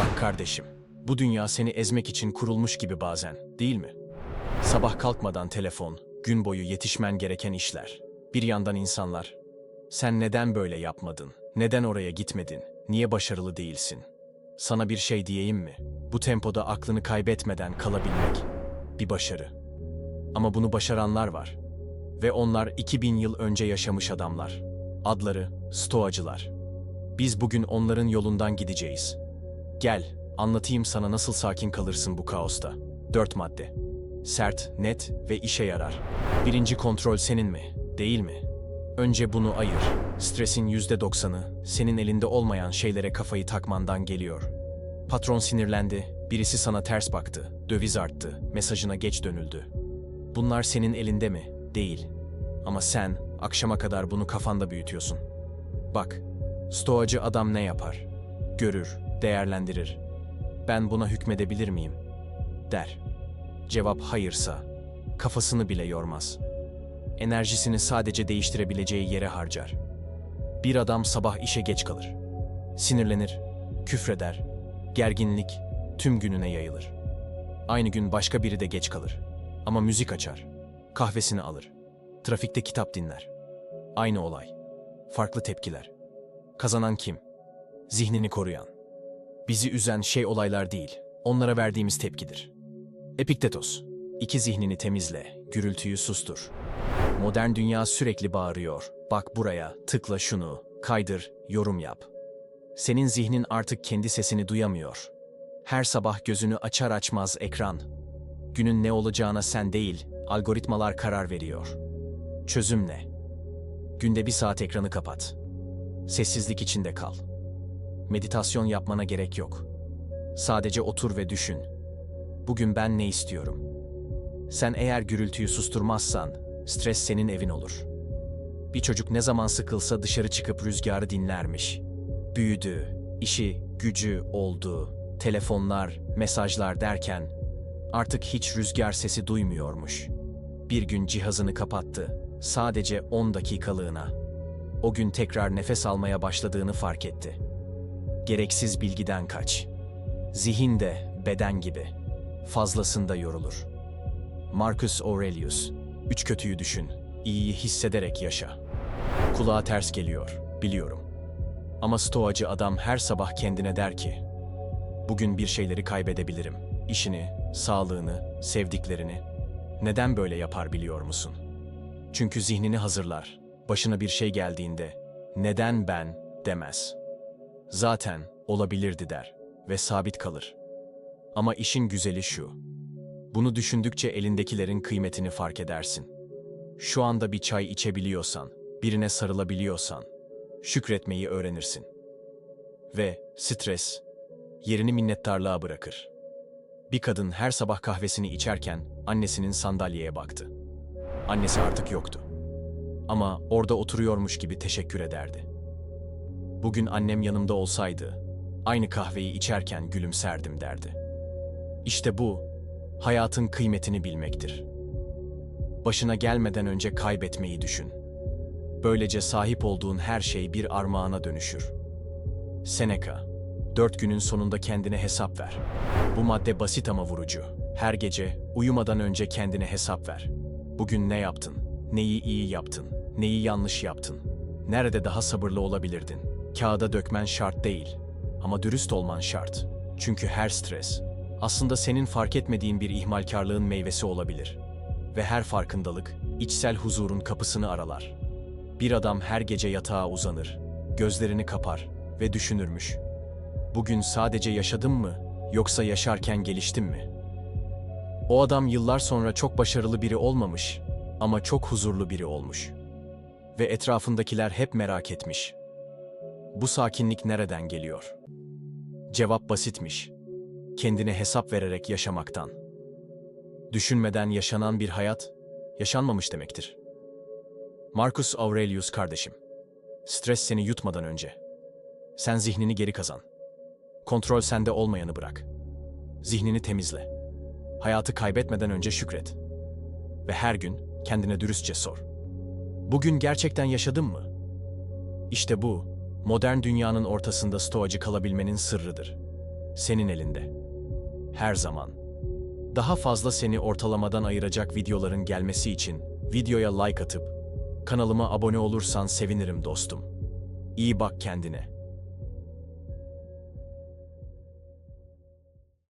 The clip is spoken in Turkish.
Bak kardeşim, bu dünya seni ezmek için kurulmuş gibi bazen, değil mi? Sabah kalkmadan telefon, gün boyu yetişmen gereken işler. Bir yandan insanlar, sen neden böyle yapmadın? Neden oraya gitmedin? Niye başarılı değilsin? Sana bir şey diyeyim mi? Bu tempoda aklını kaybetmeden kalabilmek bir başarı. Ama bunu başaranlar var. Ve onlar 2000 yıl önce yaşamış adamlar. Adları Stoacılar. Biz bugün onların yolundan gideceğiz. Gel, anlatayım sana nasıl sakin kalırsın bu kaosta. Dört madde. Sert, net ve işe yarar. Birinci kontrol senin mi, değil mi? Önce bunu ayır. Stresin yüzde doksanı senin elinde olmayan şeylere kafayı takmandan geliyor. Patron sinirlendi, birisi sana ters baktı, döviz arttı, mesajına geç dönüldü. Bunlar senin elinde mi? Değil. Ama sen akşama kadar bunu kafanda büyütüyorsun. Bak, stoacı adam ne yapar? Görür, değerlendirir. Ben buna hükmedebilir miyim? Der. Cevap hayırsa, kafasını bile yormaz. Enerjisini sadece değiştirebileceği yere harcar. Bir adam sabah işe geç kalır. Sinirlenir, küfreder, gerginlik tüm gününe yayılır. Aynı gün başka biri de geç kalır. Ama müzik açar, kahvesini alır, trafikte kitap dinler. Aynı olay, farklı tepkiler. Kazanan kim? Zihnini koruyan. Bizi üzen şey olaylar değil, onlara verdiğimiz tepkidir. Epiktetos, iki zihnini temizle, gürültüyü sustur. Modern dünya sürekli bağırıyor. Bak buraya, tıkla şunu, kaydır, yorum yap. Senin zihnin artık kendi sesini duyamıyor. Her sabah gözünü açar açmaz ekran. Günün ne olacağına sen değil, algoritmalar karar veriyor. Çözüm ne? Günde bir saat ekranı kapat. Sessizlik içinde kal. Meditasyon yapmana gerek yok. Sadece otur ve düşün. Bugün ben ne istiyorum? Sen eğer gürültüyü susturmazsan, stres senin evin olur. Bir çocuk ne zaman sıkılsa dışarı çıkıp rüzgarı dinlermiş. Büyüdü, işi, gücü oldu, telefonlar, mesajlar derken artık hiç rüzgar sesi duymuyormuş. Bir gün cihazını kapattı, sadece 10 dakikalığına. O gün tekrar nefes almaya başladığını fark etti. Gereksiz bilgiden kaç. Zihin de beden gibi. Fazlasında yorulur. Marcus Aurelius, üç kötüyü düşün, iyiyi hissederek yaşa. Kulağa ters geliyor, biliyorum. Ama stoacı adam her sabah kendine der ki, bugün bir şeyleri kaybedebilirim. İşini, sağlığını, sevdiklerini. Neden böyle yapar biliyor musun? Çünkü zihnini hazırlar. Başına bir şey geldiğinde, neden ben demez. Zaten olabilirdi der ve sabit kalır. Ama işin güzeli şu. Bunu düşündükçe elindekilerin kıymetini fark edersin. Şu anda bir çay içebiliyorsan, birine sarılabiliyorsan, şükretmeyi öğrenirsin. Ve stres yerini minnettarlığa bırakır. Bir kadın her sabah kahvesini içerken annesinin sandalyeye baktı. Annesi artık yoktu. Ama orada oturuyormuş gibi teşekkür ederdi. Bugün annem yanımda olsaydı, aynı kahveyi içerken gülümserdim derdi. İşte bu, hayatın kıymetini bilmektir. Başına gelmeden önce kaybetmeyi düşün. Böylece sahip olduğun her şey bir armağana dönüşür. Seneca, dört günün sonunda kendine hesap ver. Bu madde basit ama vurucu. Her gece, uyumadan önce kendine hesap ver. Bugün ne yaptın? Neyi iyi yaptın? Neyi yanlış yaptın? Nerede daha sabırlı olabilirdin? Kağıda dökmen şart değil. Ama dürüst olman şart. Çünkü her stres, aslında senin fark etmediğin bir ihmalkarlığın meyvesi olabilir. Ve her farkındalık, içsel huzurun kapısını aralar. Bir adam her gece yatağa uzanır, gözlerini kapar ve düşünürmüş. Bugün sadece yaşadım mı, yoksa yaşarken geliştim mi? O adam yıllar sonra çok başarılı biri olmamış ama çok huzurlu biri olmuş. Ve etrafındakiler hep merak etmiş. Bu sakinlik nereden geliyor? Cevap basitmiş. Kendine hesap vererek yaşamaktan. Düşünmeden yaşanan bir hayat, yaşanmamış demektir. Marcus Aurelius kardeşim. Stres seni yutmadan önce. Sen zihnini geri kazan. Kontrol sende olmayanı bırak. Zihnini temizle. Hayatı kaybetmeden önce şükret. Ve her gün kendine dürüstçe sor. Bugün gerçekten yaşadın mı? İşte bu, modern dünyanın ortasında stoacı kalabilmenin sırrıdır. senin elinde. Her zaman. Daha fazla seni ortalamadan ayıracak videoların gelmesi için videoya like atıp kanalıma abone olursan sevinirim dostum. İyi bak kendine.